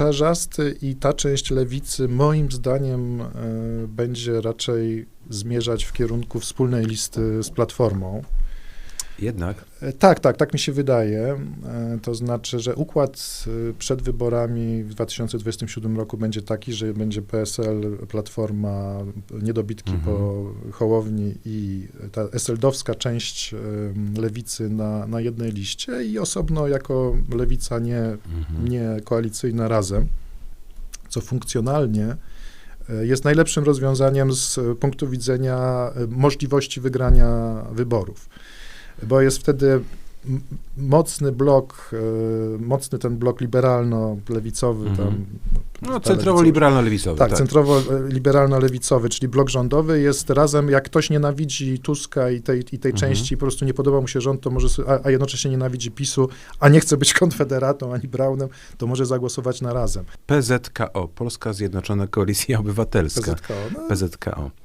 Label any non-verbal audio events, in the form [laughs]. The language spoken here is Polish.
czarzasty i ta część lewicy moim zdaniem e, będzie raczej zmierzać w kierunku wspólnej listy z Platformą. Jednak. E, Tak, tak, tak mi się wydaje. E, To znaczy, że układ e, przed wyborami w 2027 roku będzie taki, że będzie PSL, Platforma, niedobitki Mhm. po Hołowni i ta eseldowska część lewicy na, na jednej liście i osobno jako lewica nie, Mhm. nie koalicyjna razem, co funkcjonalnie jest najlepszym rozwiązaniem z punktu widzenia możliwości wygrania wyborów. Bo jest wtedy mocny blok, e, mocny ten blok liberalno-lewicowy, Mhm. tam, No, centrowo-liberalno-lewicowy. tak, centrowo-liberalno-lewicowy, czyli blok rządowy jest razem, jak ktoś nienawidzi Tuska i tej, i tej Mhm. części, po prostu nie podoba mu się rząd, to może, a, a jednocześnie nienawidzi PiSu, a nie chce być [laughs] konfederatą ani Braunem, to może zagłosować na razem. PZKO, Polska Zjednoczona Koalicja Obywatelska. PZKO. No, PZKO.